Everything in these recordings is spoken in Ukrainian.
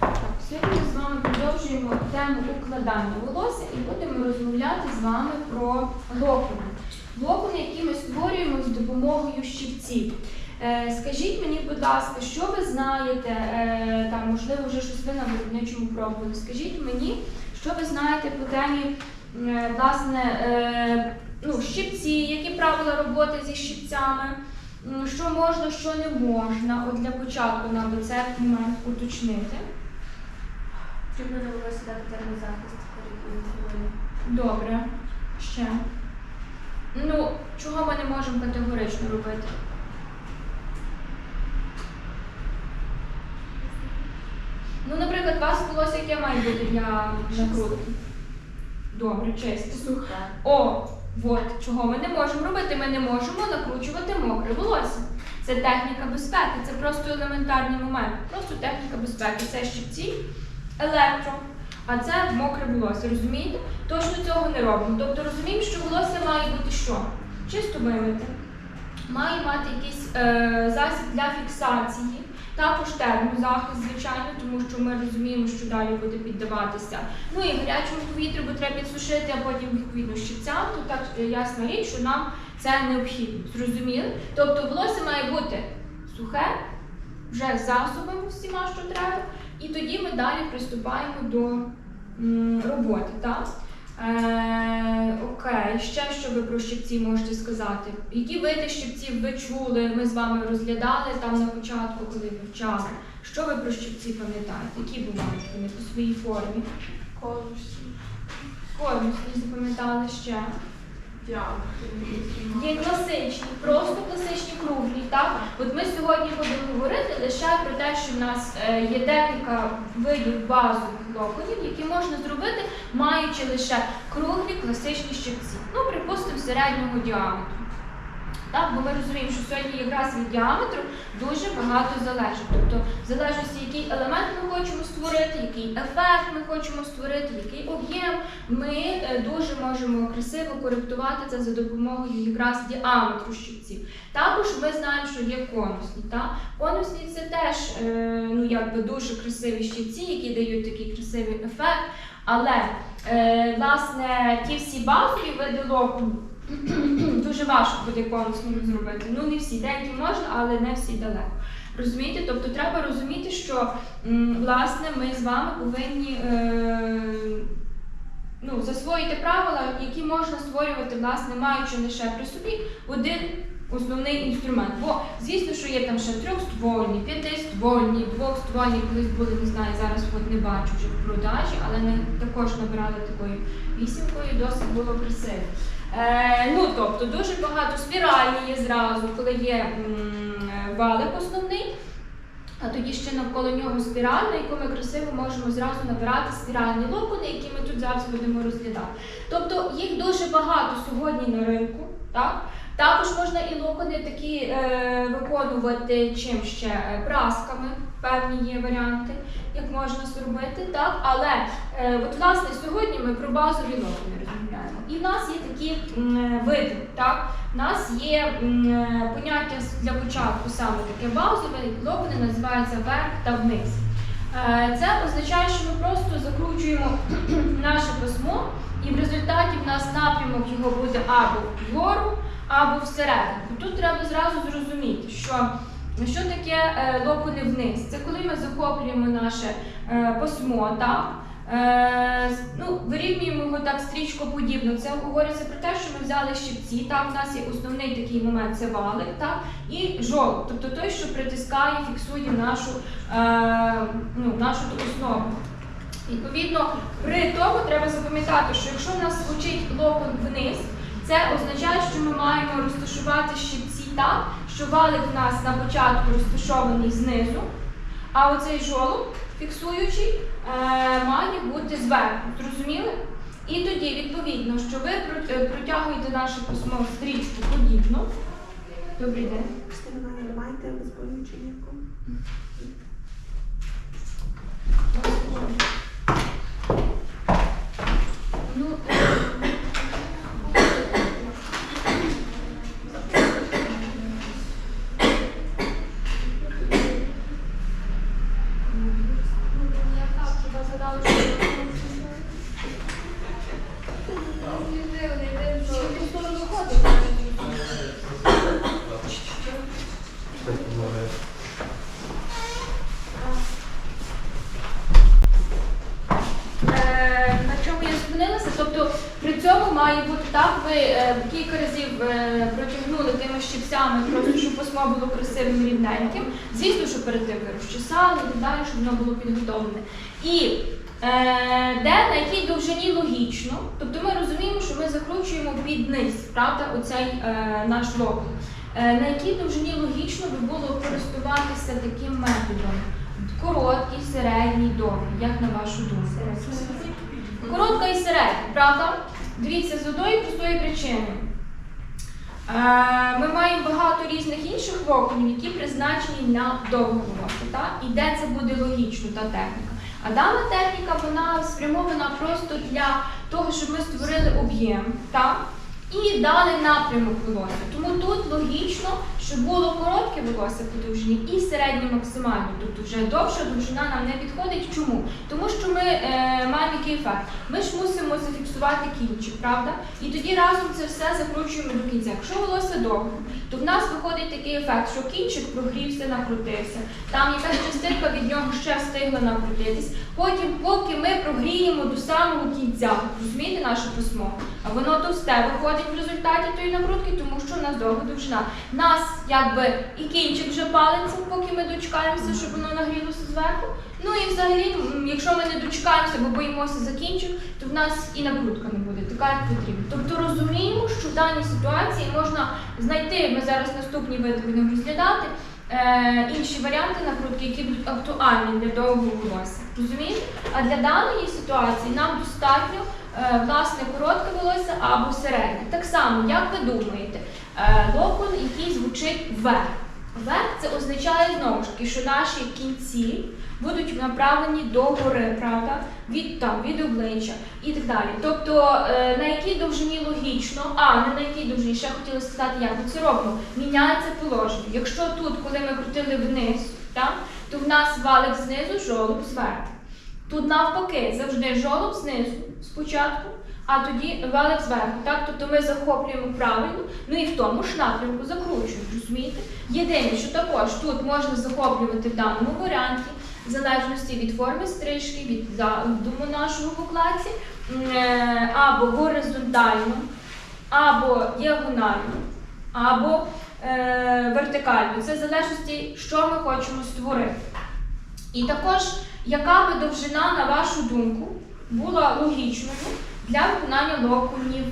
Так, Сьогодні ми з вами продовжуємо тему укладання волосся і будемо розмовляти з вами про локони. Локони, які ми створюємо з допомогою щипців. Е, Скажіть мені, будь ласка, що ви знаєте, е, там, можливо, вже щось ви на виробничому пробували. Скажіть мені, що ви знаєте по темі е, власне, ну, щипці, які правила роботи зі щипцями, що можна, що не можна. От для початку нам би це момент уточнити. Щоб не довелося дати термозахист перед. Добре. Ще. Ну, чого ми не можемо категорично робити? Ну, наприклад, вас волосся яке має бути для накрутки? Добре, чисте. Сухе. О, от чого ми не можемо робити. Ми не можемо накручувати мокре волосся. Це техніка безпеки, це просто елементарний момент. Просто техніка безпеки. Це щипці, електро, а це мокре волосся. Розумієте? Точно цього не робимо. Тобто розуміємо, що волосся має бути що? Чисто вимите, має мати якийсь е, засіб для фіксації. Також термозахист, звичайно, тому що ми розуміємо, що далі буде піддаватися. Ну і гарячому повітрю, бо треба підсушити, а потім відповідно щипцям, то так е, ясна річ, що нам це необхідно. Зрозуміли? Тобто волосся має бути сухе, вже з засобами всіма, що треба, і тоді ми далі приступаємо до роботи. Так? Е, окей, ще що ви про щипці можете сказати? Які види щипців ви чули? Ми з вами розглядали там на початку, коли вивчали. Що ви про щипці пам'ятаєте? Які бувають вони по своїй формі? Конусі. Конусні запам'ятали ще. Є класичні, просто класичні круглі. Так? От ми сьогодні будемо говорити лише про те, що в нас е, є декілька видів базових локонів, які можна зробити, маючи лише круглі класичні щипці. Ну, припустимо, середнього діаметру. Так, бо ми розуміємо, що сьогодні якраз від діаметру дуже багато залежить. Тобто, в залежності, який елемент ми хочемо створити, який ефект ми хочемо створити, який об'єм, ми е, дуже можемо красиво коректувати це за допомогою якраз діаметру щипців. Також ми знаємо, що є конусні. Так? Конусні це теж е, ну, якби дуже красиві щипці, які дають такий красивий ефект. Але е, власне ті всі базові види локону дуже важко буде конусними зробити. Ну не всі, деякі можна, але не всі далеко. Розумієте? Тобто треба розуміти, що власне ми з вами повинні е, ну, засвоїти правила, які можна створювати, власне, маючи лише при собі один основний інструмент. Бо звісно, що є там ще трьохствольні, п'ятиствольні, двохствольні, колись були, не знаю, зараз от не бачу вже в продажі, але не також набирали такою вісімкою, досить було красиво. Е, ну, тобто дуже багато спіральні є зразу, коли є валик основний, а тоді ще навколо нього спіральна, яку ми красиво можемо зразу набирати спіральні локони, які ми тут зараз будемо розглядати. Тобто їх дуже багато сьогодні на ринку. Так? Також можна і локони такі е, виконувати чим ще Е, прасками, певні є варіанти, як можна зробити, так? Але е, от власне сьогодні ми про базові локони в нас є такі е, види. Так? У нас є е, поняття для початку саме таке базове, локони називаються вверх та вниз. Е, Це означає, що ми просто закручуємо наше письмо, і в результаті в нас напрямок його буде або вгору, або всередину. Тут треба зразу зрозуміти, що, що таке е, локони вниз. Це коли ми захоплюємо наше е, письмо, так? Е, ну, вирівнюємо його так стрічкоподібно. Це говориться про те, що ми взяли щипці. Так, у нас є основний такий момент це валик, так, і жолоб, тобто той, що притискає, фіксує нашу, е, ну, нашу основу. Відповідно, при тому треба запам'ятати, що якщо в нас звучить локон вниз, це означає, що ми маємо розташувати щипці так, що валик в нас на початку розташований знизу, а оцей жолоб фіксуючий е, має бути зверху. Зрозуміли? І тоді, відповідно, що ви е, протягуєте наше письмо в стрічку подібно. Добрий день. Маєте ніякого? Ну, На чому я зупинилася? Тобто при цьому має бути так, ви е, Кілька разів е, протягнули тими щипцями, просто щоб письмо було красивим рівненьким. Звісно, що перед тим розчесали і так далі, щоб воно було підготовлене. І де на якій довжині логічно, тобто ми розуміємо, що ми закручуємо під низ, правда, оцей е, наш локон. Е, на якій довжині логічно би було користуватися таким методом? Короткий, середній, довгий, як на вашу думку? Коротка і середня, правда? Дивіться, з одної простої причини. Е, Ми маємо багато різних інших локонів, які призначені на довгу волосся. І де це буде логічно, та техніка. А дана техніка вона спрямована просто для того, щоб ми створили об'єм, так? І дали напрямок волосся. Тому тут логічно, щоб було коротке волосся по довжині і середнє максимальне. Тобто вже довша довжина нам не підходить. Чому? Тому що ми е, маємо який ефект. Ми ж мусимо зафіксувати кінчик, правда? І тоді разом це все закручуємо до кінця. Якщо волосся довго, то в нас виходить такий ефект, що кінчик прогрівся, накрутився. Там якась частинка від нього ще встигла накрутитись. Потім, поки ми прогріємо до самого кінця, розумієте наше письмо, а воно товсте виходить в результаті тої накрутки, тому що в нас довга довжина. Нас якби і кінчик вже палиться, поки ми дочекаємося, щоб воно нагрілося зверху. Ну і взагалі, якщо ми не дочекаємося, бо боїмося за кінчик, то в нас і накрутка не буде, така як потрібно. Тобто розуміємо, що в даній ситуації можна знайти, ми зараз наступні види будемо розглядати. Е, інші варіанти накрутки, які будуть актуальні для довгого волосся. Розумієте? А для даної ситуації нам достатньо власне коротке волосся або середнє. Так само, як ви думаєте, е, локон, який звучить вверх. Вверх це означає знову ж таки, що наші кінці будуть направлені до гори, правда? Від там, від обличчя і так далі. Тобто е, на якій довжині логічно, а не на якій довжині, ще хотіла сказати, як ми це робимо. Міняється положення. Якщо тут, коли ми крутили вниз, так, то в нас валик знизу, жолоб зверху. Тут навпаки, завжди жолоб знизу спочатку, а тоді валик зверху. Так? Тобто ми захоплюємо правильно, ну і в тому ж напрямку закручуємо, розумієте? Єдине, що також тут можна захоплювати в даному варіанті, в залежності від форми стрижки, від задуму нашого в укладці, е, або горизонтально, або діагонально, або е, вертикально. Це в залежності, що ми хочемо створити. І також, яка би довжина, на вашу думку, була логічною для виконання локонів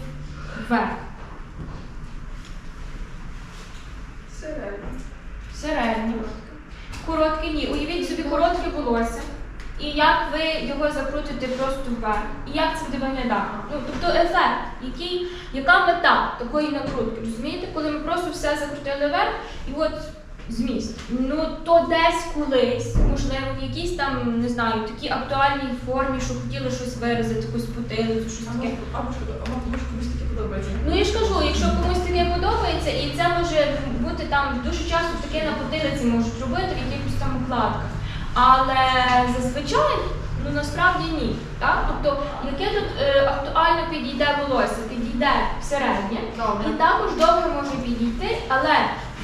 вверх? Середньо. Середньо. Коротке ні. Уявіть собі коротке волосся. І як ви його закрутите просто вверх. І як це буде виглядати? Ну, тобто ефект, який, яка мета такої накрутки? Розумієте, коли ми просто все закрутили вверх і от зміст. Ну то десь колись, можливо, в якійсь там, не знаю, такій актуальній формі, що хотіли щось виразити, якусь потилицю, щось таке. Ну я ж кажу, якщо комусь таке подобається, і це може бути там дуже часто таке на потилиці можуть робити в якихось там укладках. Але зазвичай ну насправді ні. Так? Тобто, яке тут е, актуально підійде волосся, підійде середнє, і також довге може підійти, але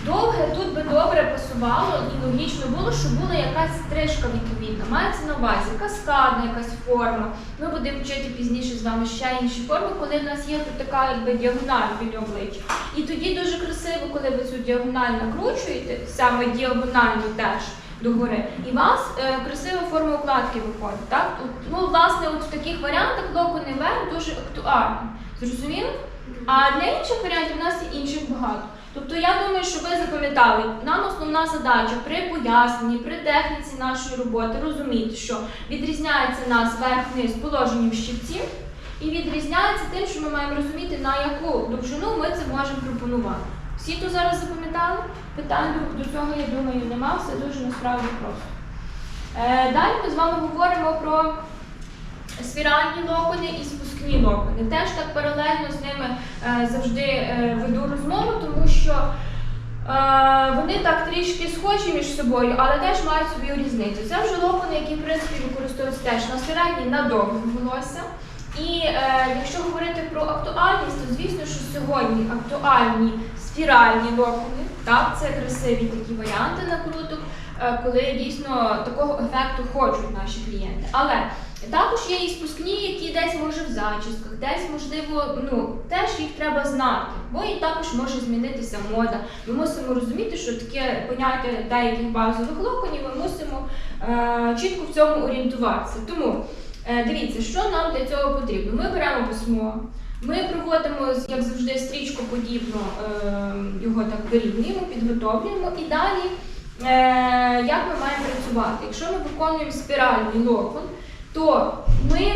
довге тут би добре пасувало і логічно було, щоб була якась стрижка відповідна. Мається на увазі каскадна якась форма. Ми будемо вчити пізніше з вами ще інші форми, коли в нас є тут така якби діагональ біля обличчя. І тоді дуже красиво, коли ви цю діагональ накручуєте, саме діагонально теж догори, і у вас е, красива форма укладки виходить. Так? Ну, власне, от в таких варіантах локони вверх дуже актуальні. Зрозуміли? А для інших варіантів у нас є інших багато. Тобто я думаю, що ви запам'ятали, нам основна задача при поясненні, при техніці нашої роботи розуміти, що відрізняється нас верх-низ положенням щипців, і відрізняється тим, що ми маємо розуміти, на яку довжину ми це можемо пропонувати. Всі тут зараз запам'ятали? Питань до, цього, я думаю, нема, все дуже насправді просто. Е, далі ми з вами говоримо про спіральні локони і спускні локони. Теж так паралельно з ними е, завжди е, веду розмову, тому що е, вони так трішки схожі між собою, але теж мають свою різницю. Це вже локони, які в принципі використовуються теж на середній, на довге волосся. І е, якщо говорити про актуальність, то звісно, що сьогодні актуальні спіральні локони. Так, це красиві такі варіанти накруток, е, коли дійсно такого ефекту хочуть наші клієнти. Але також є і спускні, які десь може в зачісках, десь можливо, ну теж їх треба знати, бо і також може змінитися мода. Ми мусимо розуміти, що таке поняття деяких базових локонів, ми мусимо е, чітко в цьому орієнтуватися. Тому е, дивіться, що нам для цього потрібно. Ми беремо письмо. Ми проводимо, як завжди, стрічку подібно е, його так вирівнюємо, підготовлюємо і далі, е, як ми маємо працювати. Якщо ми виконуємо спіральний локон, то ми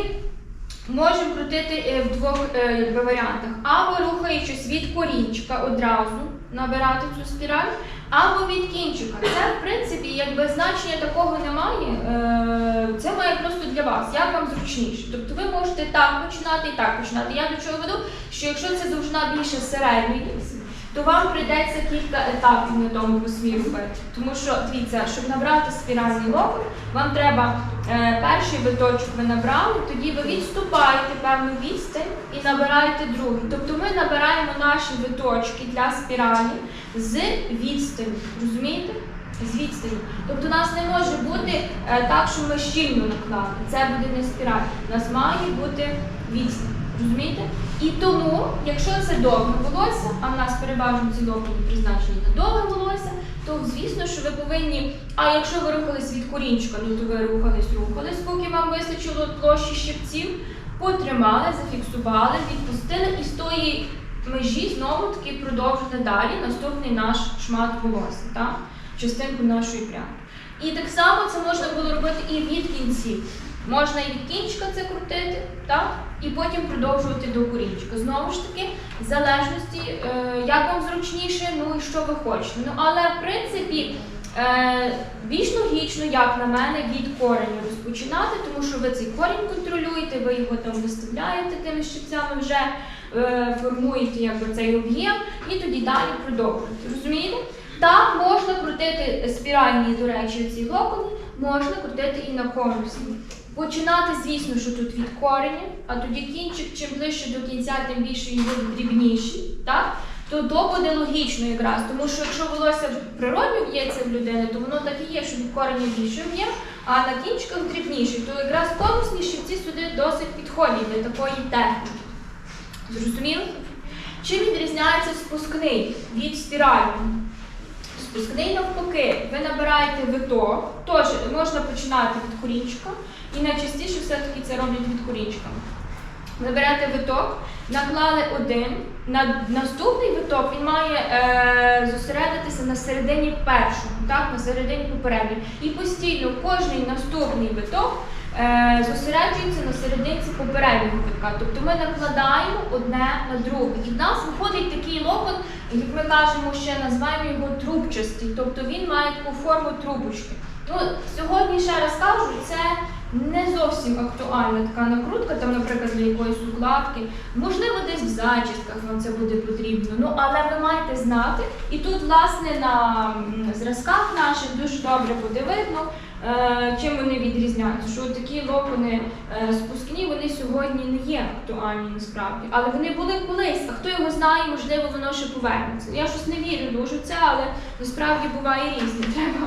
можемо крутити е, в двох е, варіантах. Або рухаючись від корінчика одразу набирати цю спіраль, або від кінчика. Це, в принципі, якби значення такого немає. Е, Це має просто для вас, як вам зручніше. Тобто ви можете так починати і так починати. Я до чого веду, що якщо це довжина більше середньої, то вам прийдеться кілька етапів на тому письмі робити. Тому що, дивіться, щоб набрати спіральний локон, вам треба е, перший виточок ви набрали, тоді ви відступаєте певну відстань і набираєте другий. Тобто ми набираємо наші виточки для спіралі з відстані. Розумієте? З відстані. Тобто у нас не може бути е, так, що ми щільно наклали. Це буде не спіраль. У нас має бути відстань. Розумієте? І тому, якщо це довге волосся, а в нас переважно ці локони призначені на довге волосся, то звісно, що ви повинні. А якщо ви рухались від корінчика, ну то ви рухались, рухались, поки вам вистачило площі щипців, потримали, зафіксували, відпустили і з тої межі знову таки продовжити далі наступний наш шмат волосся, так? частинку нашої пряди. І так само це можна було робити і від кінців. Можна і від кінчика це крутити, так? і потім продовжувати до корінчика. Знову ж таки, в залежності, е, як вам зручніше, ну і що ви хочете. Ну, але в принципі, е, більш логічно, як на мене, від кореня розпочинати, тому що ви цей корінь контролюєте, ви його там виставляєте тими щипцями вже. е, Формуєте якби, цей об'єм і тоді далі продовжуєте. Розумієте? Так, можна крутити спіральні, до речі, ці локони, можна крутити і на конусні. Починати, звісно, що тут від кореня, а тоді кінчик, чим ближче до кінця, тим більше він буде дрібніший. Так? То то буде логічно якраз, тому що якщо волосся природньо в'ється в людини, то воно так і є, що від кореня більше в'є, а на кінчиках дрібніший. То якраз конусні щипці сюди досить підходять для такої техніки. Зрозуміло? Чим відрізняється спускний від спірального? Спускний навпаки, ви набираєте виток, теж можна починати від корінчика, і найчастіше все-таки це роблять від корінчика. Ви виток, наклали один, на наступний виток він має е, зосередитися на середині першого, так, на середині попереднього. І постійно кожний наступний виток е, зосереджується на серединці попереднього витка. Тобто ми накладаємо одне на друге. І в нас виходить такий локон, як ми кажемо, ще називаємо його трубчастий, тобто він має таку форму трубочки. Ну, сьогодні ще раз кажу, це не зовсім актуальна така накрутка, там, наприклад, для якоїсь укладки. Можливо, десь в зачістках вам це буде потрібно. Ну, але ви маєте знати. І тут, власне, на зразках наших дуже добре буде чим вони відрізняються. Що такі локони е, спускні, вони сьогодні не є актуальні насправді. Але вони були колись, а хто його знає, можливо, воно ще повернеться. Я щось не вірю дуже в це, але насправді буває різне, треба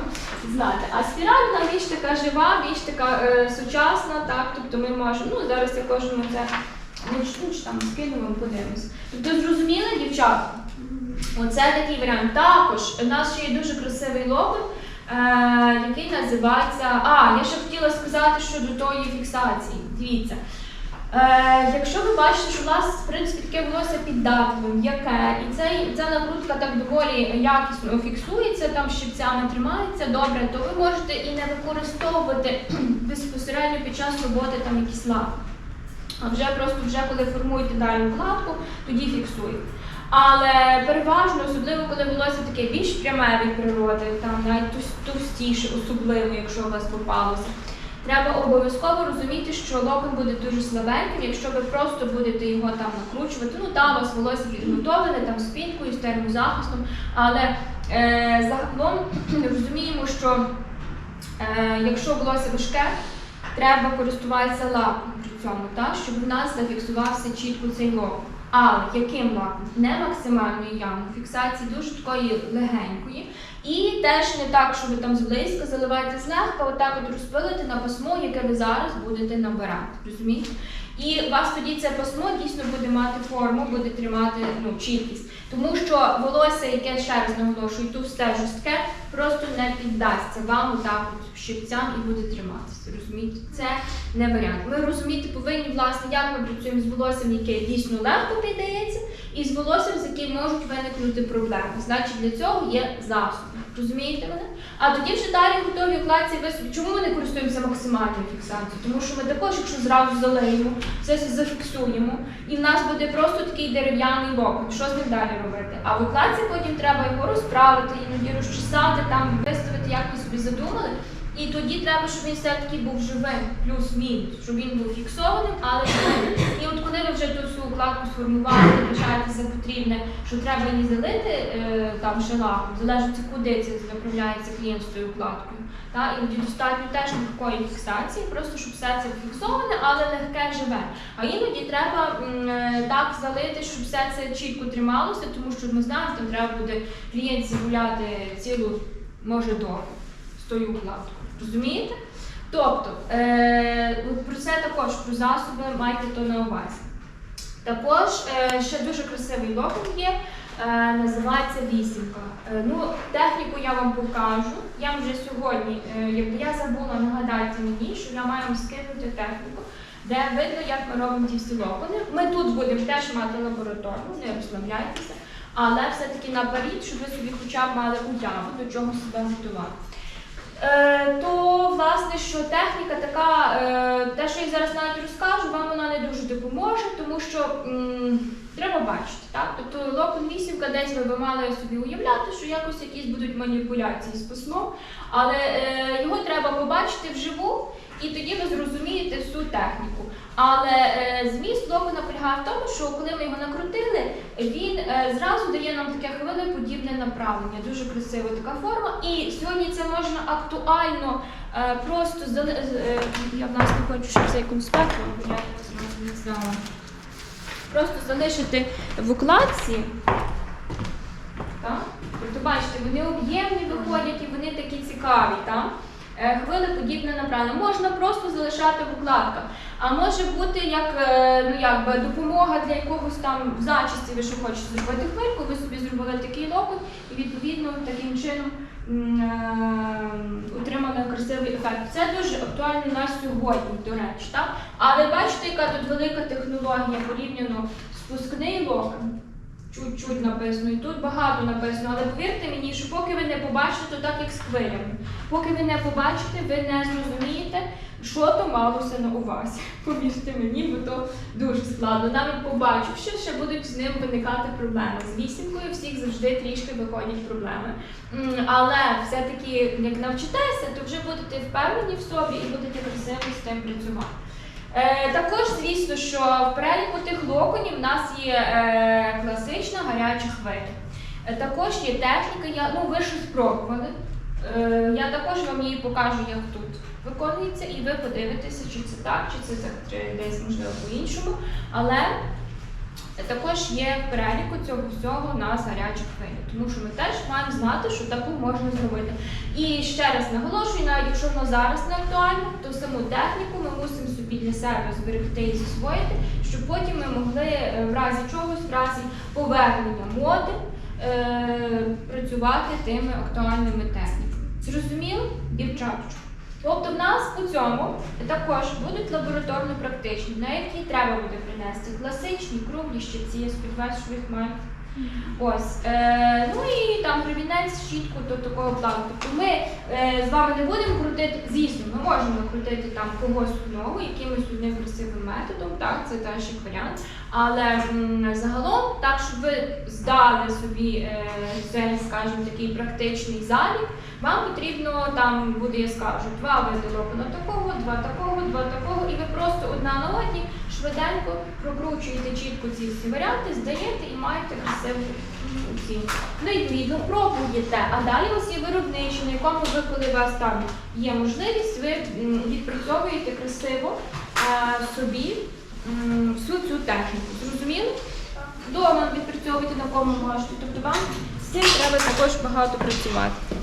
знати. А спіраль вона більш така жива, більш така е, сучасна, так, тобто ми можемо, ну зараз я кожному це ну, там скину вам подивимось. Тобто зрозуміли, дівчата? Оце такий варіант. Також у нас ще є дуже красивий локон, е, який називається. А, я ще хотіла сказати щодо тої фіксації. Дивіться. Е, якщо ви бачите, що у вас в принципі таке волосся піддатливе, м'яке, і цей, ця накрутка так доволі якісно фіксується, там щипцями тримається добре, то ви можете і не використовувати безпосередньо під час роботи там якісь лаки. А вже просто вже коли формуєте далі укладку, тоді фіксуєте. Але переважно, особливо коли волосся таке більш пряме від природи, там навіть товстіше, особливо, якщо у вас попалося. Треба обов'язково розуміти, що локон буде дуже слабеньким, якщо ви просто будете його там накручувати. Ну там у вас волосся підготовлене, там з пінкою, з термозахистом. Але е, загалом розуміємо, що е, якщо волосся важке, треба користуватися лаком при цьому, так, щоб в нас зафіксувався чітко цей локон. Але яким лаком? Не максимальною ямою, фіксації дуже такої легенької. І теж не так, що ви там зблизька заливаєте злегка, отак от розпилити на пасмо, яке ви зараз будете набирати. Розумієте? І вас тоді це пасмо дійсно буде мати форму, буде тримати ну, чіткість. Тому що волосся, яке ще раз наголошую, товсте жорстке, просто не піддасться вам отак от щипцям і буде триматися. Розумієте? Це не варіант. Ми розуміти повинні, власне, як ми працюємо з волоссям, яке дійсно легко піддається, і з волоссям, з яким можуть виникнути проблеми. Значить, для цього є засоби. Розумієте мене? А тоді вже далі готові укладці висобі. Чому ми не користуємося максимальною фіксацією? Тому що ми також, якщо зразу залиємо, все зафіксуємо, і в нас буде просто такий дерев'яний локон. Що з ним далі робити? А в укладці потім треба його розправити, іноді розчесати, там виставити, як ви собі задумали. І тоді треба, щоб він все-таки був живим, плюс-мінус, щоб він був фіксованим, але. І от коли ви вже ту всю укладку сформували, вважаєте за потрібне, що треба її залити е, там шелаком, залежить куди це направляється клієнт з тою укладкою. Та, і достатньо теж легкої фіксації, просто щоб все це фіксоване, але легке живе. А іноді треба е, так залити, щоб все це чітко трималося, тому що ми знаємо, там треба буде клієнтці гуляти цілу, може, добу з тою укладкою. Розумієте? Тобто, е, про це також про засоби майте то на увазі. Також е, ще дуже красивий локон є, називається вісімка. Е, ну, техніку я вам покажу. Я вже сьогодні, е, якби я забула, нагадайте мені, що я маю скинути техніку, де видно, як ми робимо ті всі локони. Ми тут будемо теж мати лабораторну, не розслабляйтеся, але все-таки наперед, щоб ви собі хоча б мали уяву, до чого себе готувати. Е, то власне, що техніка така, е, те, що я зараз навіть розкажу, вам вона не дуже допоможе, тому що треба бачити. Так? Тобто локон вісімка десь ви би мали собі уявляти, що якось якісь будуть маніпуляції з письмом, але е, його треба побачити вживу, і тоді ви зрозумієте всю техніку. Але е, зміст локона полягає в тому, що коли ми його накрутили, він е, зразу дає нам таке хвилеподібне направлення. Дуже красива така форма. І сьогодні це можна актуально е, просто зали... е, я в нас не хочу, щоб цей конспект, я не знала. Просто залишити в укладці. Так? Тобто, бачите, вони об'ємні виходять і вони такі цікаві. Так? Е, Хвилеподібне направлення. Можна просто залишати в укладках. А може бути як е, ну, якби допомога для якогось там в зачисті, ви що хочете зробити хвильку, ви собі зробили такий локон і відповідно таким чином отримали красивий ефект. Це дуже актуально на сьогодні, до речі. Так? Але бачите, яка тут велика технологія порівняно спускний локон. Чуть-чуть написано, і тут багато написано, але повірте мені, що поки ви не побачите, так як з хвилями. Поки ви не побачите, ви не зрозумієте, що то малося на увазі. Повірте мені, бо то дуже складно. Навіть побачивши, ще будуть з ним виникати проблеми. З вісімкою всіх завжди трішки виходять проблеми. Але все-таки, як навчитеся, то вже будете впевнені в собі і будете красиво з тим працювати. Е, також, звісно, що в переліку тих локонів в нас є е, класична гаряча хвиля. Е, також є техніка, я, ну ви щось спробували. Я також вам її покажу, як тут виконується, і ви подивитеся, чи це так, чи це так, чи десь можливо по-іншому. Але також є переліку цього всього у нас гаряча хвиля, тому що ми теж маємо знати, що таку можна зробити. І ще раз наголошую, навіть якщо воно зараз не актуально, то саму техніку ми мусимо собі для себе зберегти і засвоїти, щоб потім ми могли е, в разі чогось, в разі повернення моди е, працювати тими актуальними техніками. Зрозуміло, дівчаточку? Тобто в нас по цьому також будуть лабораторно-практичні, на які треба буде принести класичні, круглі щипці, я сподіваюся, що їх маєте. Ось. Е, ну і там гребінець, щітку до такого плану. Тобто ми е, з вами не будемо крутити, звісно, ми можемо крутити там когось одного, якимось одним красивим методом, так, це теж як варіант. Але загалом, так, щоб ви здали собі е, цей, скажімо, такий практичний залік, вам потрібно там буде, я скажу, два види локона такого, два такого, два такого, і ви просто одна на одній швиденько прокручуєте чітко ці всі варіанти, здаєте і маєте красиву оцінку. Ну і відповідно пробуєте, а далі у вас є виробничі, на якому ви, коли у вас там є можливість, ви відпрацьовуєте красиво е, собі всю цю техніку. Зрозуміли? вдома відпрацьовуйте на кому можете. Тобто вам з цим треба також багато працювати.